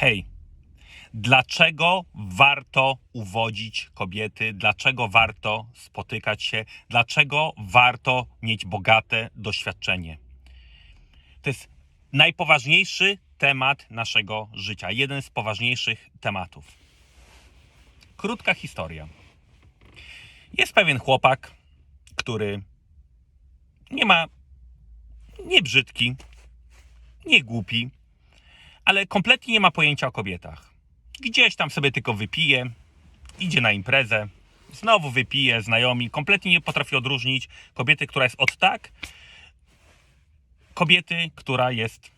Hej, dlaczego warto uwodzić kobiety? Dlaczego warto spotykać się? Dlaczego warto mieć bogate doświadczenie? To jest najpoważniejszy temat naszego życia. Jeden z poważniejszych tematów. Krótka historia. Jest pewien chłopak, który nie ma nie brzydki, nie głupi, ale kompletnie nie ma pojęcia o kobietach. Gdzieś tam sobie tylko wypije, idzie na imprezę, znowu wypije, znajomi, kompletnie nie potrafi odróżnić kobiety, która jest od tak, kobiety, która jest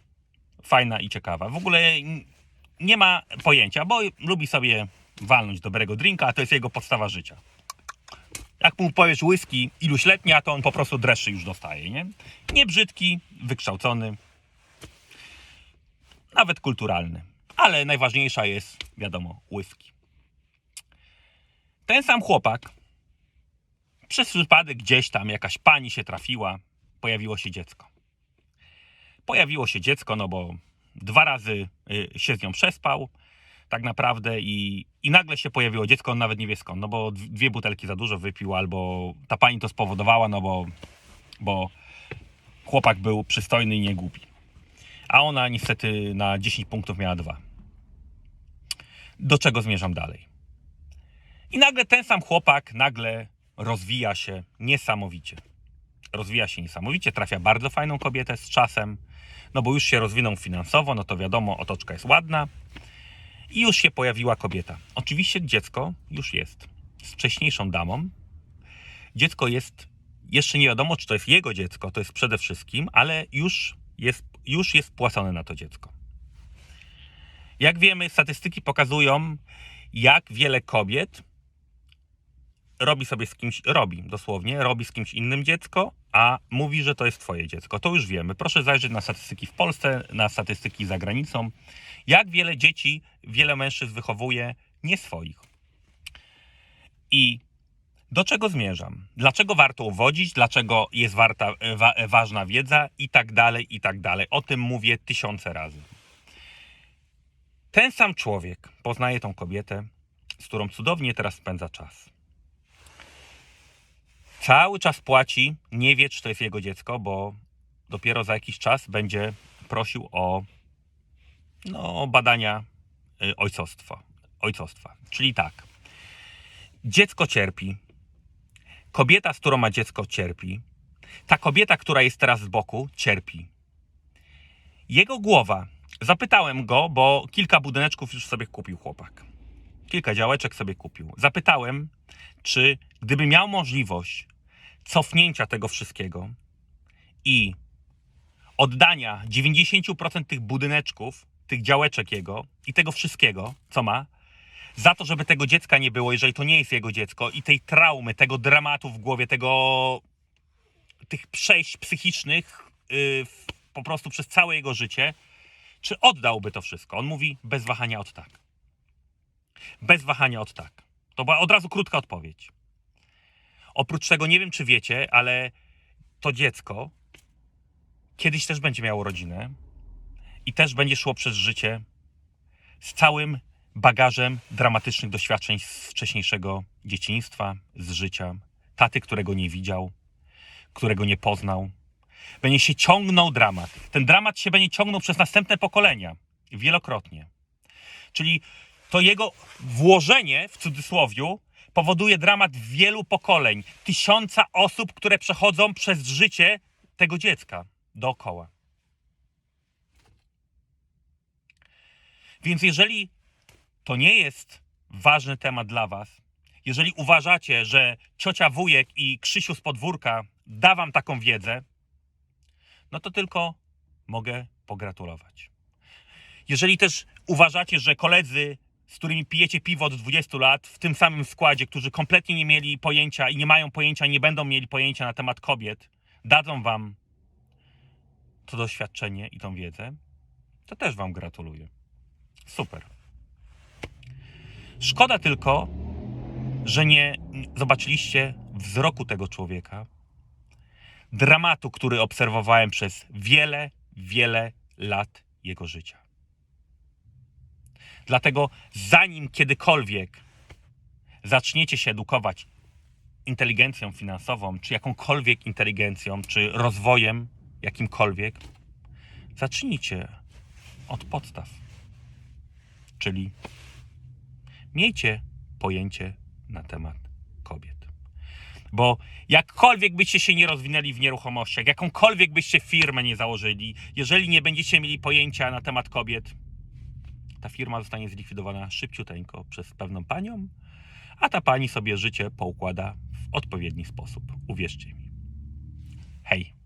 fajna i ciekawa. W ogóle nie ma pojęcia, bo lubi sobie walnąć dobrego drinka, a to jest jego podstawa życia. Jak mu powiesz whisky iluś letnia, to on po prostu dreszczy już dostaje, nie? Nie brzydki, wykształcony, nawet kulturalny. Ale najważniejsza jest, wiadomo, whisky. Ten sam chłopak, przez przypadek gdzieś tam jakaś pani się trafiła, pojawiło się dziecko. Pojawiło się dziecko, no bo dwa razy y, się z nią przespał, tak naprawdę, i, i nagle się pojawiło dziecko, on nawet nie wie skąd, no bo dw- dwie butelki za dużo wypił, albo ta pani to spowodowała, no bo, bo chłopak był przystojny i nie głupi. A ona niestety na 10 punktów miała dwa. Do czego zmierzam dalej? I nagle ten sam chłopak nagle rozwija się niesamowicie. Rozwija się niesamowicie, trafia bardzo fajną kobietę z czasem, no bo już się rozwinął finansowo, no to wiadomo, otoczka jest ładna. I już się pojawiła kobieta. Oczywiście dziecko już jest z wcześniejszą damą. Dziecko jest, jeszcze nie wiadomo, czy to jest jego dziecko, to jest przede wszystkim, ale już jest, już jest płacone na to dziecko. Jak wiemy, statystyki pokazują, jak wiele kobiet robi sobie z kimś, robi dosłownie, robi z kimś innym dziecko, a mówi, że to jest twoje dziecko. To już wiemy. Proszę zajrzeć na statystyki w Polsce, na statystyki za granicą. Jak wiele dzieci, wiele mężczyzn wychowuje nie swoich. I do czego zmierzam? Dlaczego warto uwodzić? Dlaczego jest warta, e, wa, e, ważna wiedza? I tak dalej, i tak dalej. O tym mówię tysiące razy. Ten sam człowiek poznaje tą kobietę, z którą cudownie teraz spędza czas. Cały czas płaci, nie wie, czy to jest jego dziecko, bo dopiero za jakiś czas będzie prosił o no, badania y, ojcostwa. ojcostwa. Czyli tak, dziecko cierpi, kobieta, z którą ma dziecko, cierpi, ta kobieta, która jest teraz z boku, cierpi. Jego głowa, zapytałem go, bo kilka budyneczków już sobie kupił chłopak. Kilka działeczek sobie kupił. Zapytałem, czy gdyby miał możliwość cofnięcia tego wszystkiego i oddania 90% tych budyneczków, tych działeczek jego i tego wszystkiego, co ma, za to, żeby tego dziecka nie było, jeżeli to nie jest jego dziecko, i tej traumy, tego dramatu w głowie, tego tych przejść psychicznych yy, po prostu przez całe jego życie, czy oddałby to wszystko? On mówi bez wahania od tak. Bez wahania od tak. To była od razu krótka odpowiedź. Oprócz tego nie wiem, czy wiecie, ale to dziecko kiedyś też będzie miało rodzinę i też będzie szło przez życie z całym bagażem dramatycznych doświadczeń z wcześniejszego dzieciństwa, z życia, taty, którego nie widział, którego nie poznał. Będzie się ciągnął dramat. Ten dramat się będzie ciągnął przez następne pokolenia, wielokrotnie. Czyli to jego włożenie, w cudzysłowiu, powoduje dramat wielu pokoleń, tysiąca osób, które przechodzą przez życie tego dziecka dookoła. Więc jeżeli to nie jest ważny temat dla Was, jeżeli uważacie, że ciocia wujek i Krzysiu z podwórka da Wam taką wiedzę, no to tylko mogę pogratulować. Jeżeli też uważacie, że koledzy, z którymi pijecie piwo od 20 lat, w tym samym składzie, którzy kompletnie nie mieli pojęcia i nie mają pojęcia, nie będą mieli pojęcia na temat kobiet, dadzą Wam to doświadczenie i tą wiedzę, to też Wam gratuluję. Super. Szkoda tylko, że nie zobaczyliście wzroku tego człowieka, dramatu, który obserwowałem przez wiele, wiele lat jego życia. Dlatego zanim kiedykolwiek zaczniecie się edukować inteligencją finansową, czy jakąkolwiek inteligencją, czy rozwojem jakimkolwiek, zacznijcie od podstaw. Czyli miejcie pojęcie na temat kobiet. Bo jakkolwiek byście się nie rozwinęli w nieruchomościach, jakąkolwiek byście firmę nie założyli, jeżeli nie będziecie mieli pojęcia na temat kobiet, ta firma zostanie zlikwidowana szybciuteńko przez pewną panią, a ta pani sobie życie poukłada w odpowiedni sposób. Uwierzcie mi. Hej.